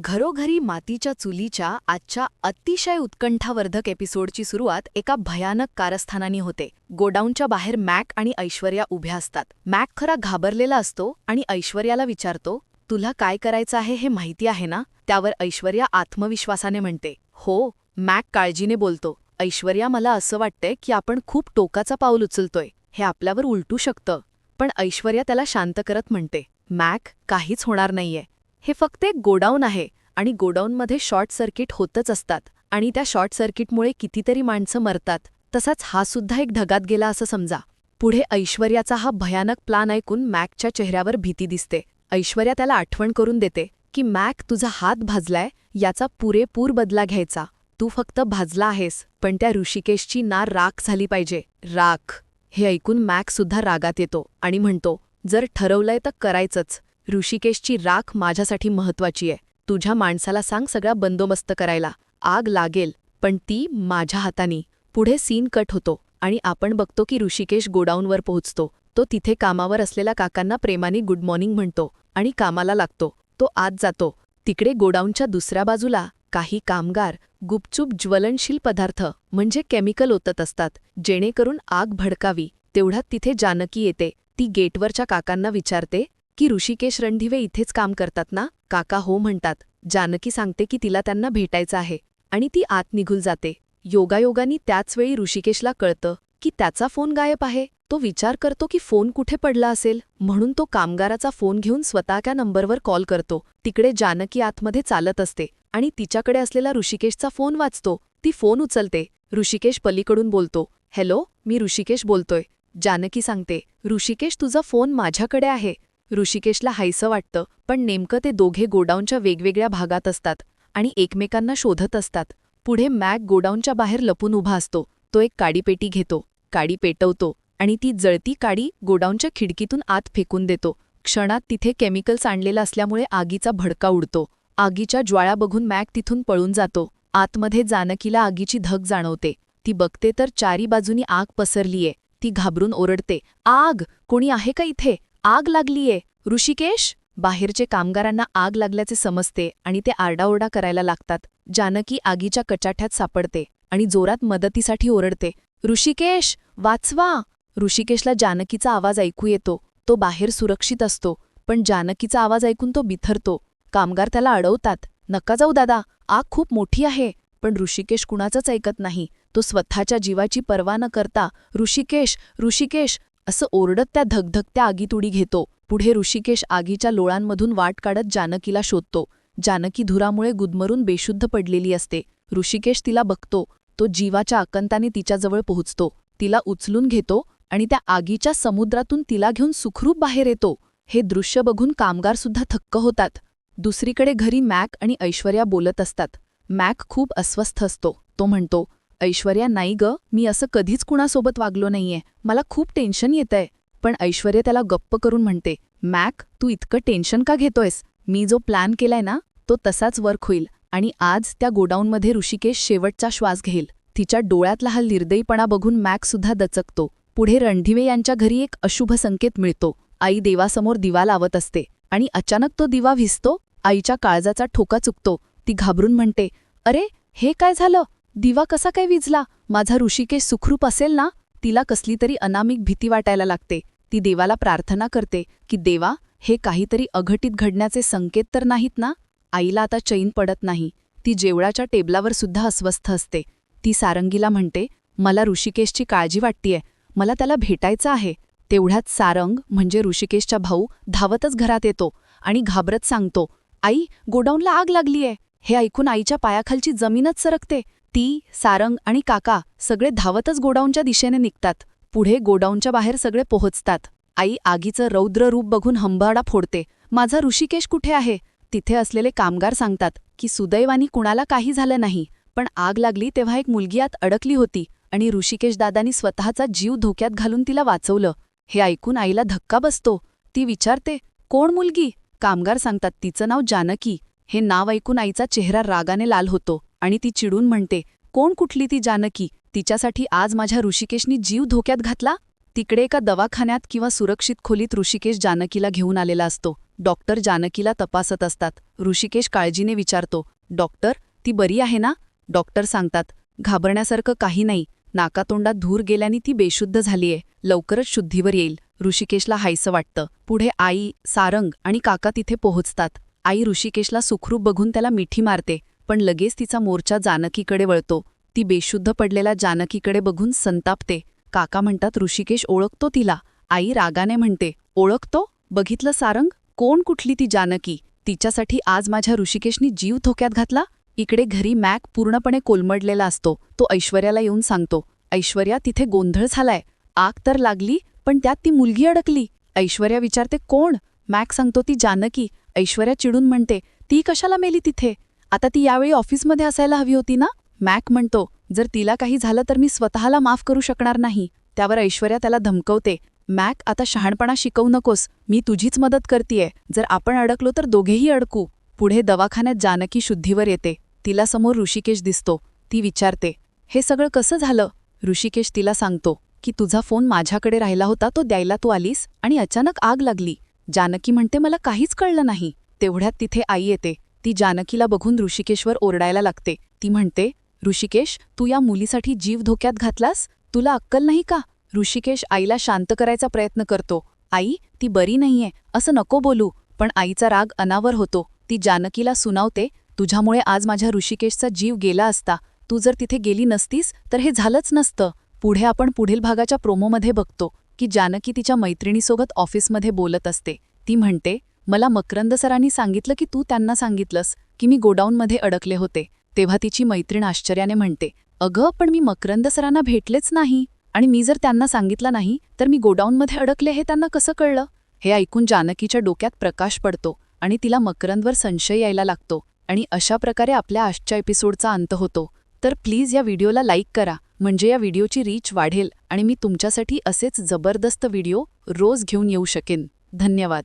घरोघरी मातीच्या चुलीच्या आजच्या अतिशय उत्कंठावर्धक एपिसोडची सुरुवात एका भयानक कारस्थानाने होते. गोडाऊनच्या बाहेर मॅक आणि ऐश्वर्या उभ्या असतात. मॅक खरा घाबरलेला असतो आणि ऐश्वर्याला विचारतो तुला काय करायचं आहे हे माहिती आहे ना? त्यावर ऐश्वर्या आत्मविश्वासाने म्हणते हो मॅक काळजीने बोलतो. ऐश्वर्या मला असं वाटतंय की आपण खूप टोकाचा पाऊल उचलतोय. हे आपल्यावर उलटू शकतं. पण ऐश्वर्या त्याला शांत करत म्हणते मॅक काहीच होणार नाहीये. हे फक्त एक गोडाऊन आहे आणि गोडाऊनमध्ये शॉर्ट सर्किट होतच असतात आणि त्या शॉर्ट सर्किटमुळे कितीतरी माणसं मरतात तसाच हा सुद्धा एक ढगात गेला असं समजा. पुढे ऐश्वर्याचा हा भयानक प्लान ऐकून मॅकच्या चेहऱ्यावर भीती दिसते. ऐश्वर्या त्याला आठवण करून देते की मॅक तुझा हात भाजलाय याचा पुरेपूर बदला घ्यायचा. तू फक्त भाजला आहेस पण त्या ऋषिकेशची ना राख झाली पाहिजे. राख. हे ऐकून मॅक सुद्धा रागात येतो आणि म्हणतो जर ठरवलंय तर करायचंच. ऋषिकेशची राख माझ्यासाठी महत्वाची आहे. तुझ्या माणसाला सांग सगळा बंदोबस्त करायला. आग लागेल पण ती माझ्या हातानी. पुढे सीन कट होतो आणि आपण बघतो की ऋषिकेश गोडाऊनवर पोहोचतो. तो तिथे कामावर असलेल्या काकांना प्रेमाने गुड मॉर्निंग म्हणतो आणि कामाला लागतो. तो आत जातो. तिकडे गोडाऊनच्या दुसऱ्या बाजूला काही कामगार गुपचूप ज्वलनशील पदार्थ म्हणजे केमिकल ओतत असतात जेणेकरून आग भडकावी. तेवढ्यात तिथे जानकी येते. ती गेटवरच्या काकांना विचारते की ऋषिकेश रणधिवे इथेच काम करतात ना? काका हो म्हणतात. जानकी सांगते की तिला त्यांना भेटायचं आहे आणि ती आत निघून जाते. योगायोगानी त्याचवेळी ऋषिकेशला कळतं की त्याचा फोन गायब आहे. तो विचार करतो की फोन कुठे पडला असेल. म्हणून तो कामगाराचा फोन घेऊन स्वतःच्या नंबरवर कॉल करतो. तिकडे जानकी आतमध्ये चालत असते आणि तिच्याकडे असलेला ऋषिकेशचा फोन वाचतो. ती फोन उचलते. ऋषिकेश पलीकडून बोलतो हॅलो मी ऋषिकेश बोलतोय. जानकी सांगते ऋषिकेश तुझा फोन माझ्याकडे आहे. ऋषिकेशला हायसं वाटतं पण नेमकं ते दोघे गोडाऊनच्या वेगवेगळ्या भागात असतात आणि एकमेकांना शोधत असतात. पुढे मॅक गोडाऊनच्या बाहेर लपून उभा असतो तो एक काडीपेटी घेतो काडी पेटवतो आणि ती जळती काडी गोडाऊनच्या खिडकीतून आत फेकून देतो. क्षणात तिथे केमिकल्स आणलेलं असल्यामुळे आगीचा भडका उडतो. आगीच्या ज्वाळा बघून मॅक तिथून पळून जातो. आतमध्ये जानकीला आगीची धग जाणवते. ती बघते तर चारी बाजूनी आग पसरलीये. ती घाबरून ओरडते आग! कोणी आहे का इथे? आग लागलीये. ऋषिकेश? बाहेरचे कामगारांना आग लागल्याचे समजते आणि ते आरडाओरडा करायला लागतात. जानकी आगीच्या कचाठ्यात सापडते आणि जोरात मदतीसाठी ओरडते. ऋषिकेश वाचवा! ऋषिकेशला जानकीचा आवाज ऐकू येतो. तो बाहेर सुरक्षित असतो पण जानकीचा आवाज ऐकून तो बिथरतो. कामगार त्याला अडवतात. नका जाऊ दादा आग खूप मोठी आहे. पण ऋषिकेश कुणाचंच ऐकत नाही. तो स्वतःच्या जीवाची पर्वा न करता ऋषिकेश ऋषिकेश! असं ओरडत त्या धगधगत्या आगीत उडी घेतो. पुढे ऋषिकेश आगीच्या लोळांमधून वाट काढत जानकीला शोधतो. जानकी धुरामुळे गुदमरून बेशुद्ध पडलेली असते. ऋषिकेश तिला बघतो. तो जीवाच्या आकंताने तिच्याजवळ पोहोचतो. तिला उचलून घेतो आणि त्या आगीच्या समुद्रातून तिला घेऊन सुखरूप बाहेर येतो. हे दृश्य बघून कामगारसुद्धा थक्क होतात. दुसरीकडे घरी मॅक आणि ऐश्वर्या बोलत असतात. मॅक खूप अस्वस्थ असतो. तो म्हणतो ऐश्वर्या नाही ग मी असं कधीच कुणासोबत वागलो नाहीये. मला खूप टेन्शन येतंय. पण ऐश्वर्या त्याला गप्प करून म्हणते मॅक तू इतकं टेन्शन का घेतोयस? मी जो प्लॅन केलाय ना तो तसाच वर्क होईल आणि आज त्या गोडाऊनमध्ये ऋषिकेश शेवटचा श्वास घेईल. तिच्या डोळ्यातला हा निर्दयीपणा बघून मॅकसुद्धा दचकतो. पुढे रणधिवे यांच्या घरी एक अशुभ संकेत मिळतो. आई देवासमोर दिवा लावत असते आणि अचानक तो दिवा भिजतो आईच्या काळजाचा ठोका चुकतो. ती घाबरून म्हणते अरे हे काय झालं? दिवा कसा काय विजला? माझा ऋषिकेश सुखरूप असेल ना? तिला कसली तरी अनामिक भीती वाटायला लागते. ती देवाला प्रार्थना करते की देवा हे काहीतरी अघटित घडण्याचे संकेत तर नाहीत ना? आईला आता चैन पडत नाही. ती जेवळाच्या टेबलावर सुद्धा अस्वस्थ असते. ती सारंगीला म्हणते मला ऋषिकेशची काळजी वाटतीये. मला त्याला भेटायचं आहे. तेवढ्यात सारंग म्हणजे ऋषिकेशचा भाऊ धावतच घरात येतो आणि घाबरत सांगतो आई गोडाऊनला आग लागलीये. हे ऐकून आईच्या पायाखालची जमीनच सरकते. ती सारंग आणि काका सगळे धावतच गोडाऊनच्या दिशेने निघतात. पुढे गोडाऊनच्या बाहेर सगळे पोहोचतात. आई आगीचं रौद्र रूप बघून हंबाडा फोडते. माझा ऋषिकेश कुठे आहे? तिथे असलेले कामगार सांगतात की सुदैवानी कुणाला काही झालं नाही पण आग लागली तेव्हा एक मुलगी आत अडकली होती आणि ऋषिकेश दादानी स्वतःचा जीव धोक्यात घालून तिला वाचवलं. हे ऐकून आईला धक्का बसतो. ती विचारते कोण मुलगी? कामगार सांगतात तिचं नाव जानकी. हे नाव ऐकून आईचा चेहरा रागाने लाल होतो आणि ती चिडून म्हणते कोण कुठली ती जानकी? तिच्यासाठी आज माझ्या ऋषिकेशनी जीव धोक्यात घातला? तिकडे एका दवाखान्यात किंवा सुरक्षित खोलीत ऋषिकेश जानकीला घेऊन आलेला असतो. डॉक्टर जानकीला तपासत असतात. ऋषिकेश काळजीने विचारतो डॉक्टर ती बरी आहे ना? डॉक्टर सांगतात घाबरण्यासारखं काही नाही. नाकातोंडात धूर गेल्याने ती बेशुद्ध झालीये. लवकरच शुद्धीवर येईल. ऋषिकेशला हायसं वाटतं. पुढे आई सारंग आणि काका तिथे पोहोचतात. आई ऋषिकेशला सुखरूप बघून त्याला मिठी मारते पण लगेच तिचा मोर्चा जानकीकडे वळतो. ती बेशुद्ध पडलेल्या जानकीकडे बघून संतापते. काका म्हणतात ऋषिकेश ओळखतो तिला. आई रागाने म्हणते ओळखतो? बघितलं सारंग? कोण कुठली ती जानकी? तिच्यासाठी आज माझ्या ऋषिकेशनी जीव धोक्यात घातला? इकडे घरी मॅक पूर्णपणे कोलमडलेला असतो. तो ऐश्वर्याला येऊन सांगतो ऐश्वर्या तिथे गोंधळ झालाय. आग तर लागली पण त्यात ती मुलगी अडकली. ऐश्वर्या विचारते कोण? मॅक सांगतो ती जानकी. ऐश्वर्या चिडून म्हणते ती कशाला मेली तिथे? आता ती यावेळी ऑफिसमध्ये असायला हवी होती ना? मॅक म्हणतो जर तिला काही झालं तर मी स्वतःला माफ करू शकणार नाही. त्यावर ऐश्वर्या त्याला धमकवते मॅक आता शहाणपणा शिकवू नकोस. मी तुझीच मदत करतीये. जर आपण अडकलो तर दोघेही अडकू. पुढे दवाखान्यात जानकी शुद्धीवर येते. तिला समोर ऋषिकेश दिसतो. ती विचारते हे सगळं कसं झालं? ऋषिकेश तिला सांगतो की तुझा फोन माझ्याकडे राहिला होता तो द्यायला तू आलीस आणि अचानक आग लागली. जानकी म्हणते मला काहीच कळलं नाही. तेवढ्यात तिथे आई येते. ती जानकीला बघून ऋषिकेशवर ओरडायला लागते. ती म्हणते ऋषिकेश तू या मुलीसाठी जीव धोक्यात घातलास? तुला अक्कल नाही का? ऋषिकेश आईला शांत करायचा प्रयत्न करतो. आई ती बरी नाहीये. असं नको बोलू. पण आईचा राग अनावर होतो. ती जानकीला सुनावते तुझ्यामुळे आज माझ्या ऋषिकेशचा जीव गेला असता. तू जर तिथे गेली नसतीस तर हे झालंच नसतं. पुढे आपण पुढील भागाच्या प्रोमोमध्ये बघतो. की जानकी तिच्या मैत्रिणीसोबत ऑफिसमध्ये बोलत असते. ती म्हणते मला मकरंद सरांनी सांगितलं की तू त्यांना सांगितलंस की मी गोडाऊनमध्ये अडकले होते. तेव्हा तिची मैत्रीण आश्चर्याने म्हणते अगं पण मी मकरंद सरांना भेटलेच नाही आणि मी जर त्यांना सांगितलं नाही तर मी गोडाऊनमध्ये अडकले हे त्यांना कसं कळलं? हे ऐकून जानकीच्या डोक्यात प्रकाश पडतो आणि तिला मकरंदवर संशय यायला लागतो आणि अशा प्रकारे आपल्या आजच्या एपिसोडचा अंत होतो. तर प्लीज या व्हिडिओला लाईक करा. म्हणजे या व्हिडिओची रीच वाढेल आणि मी तुमच्यासाठी असेच जबरदस्त व्हिडिओ रोज घेऊन येऊ शकेन. धन्यवाद.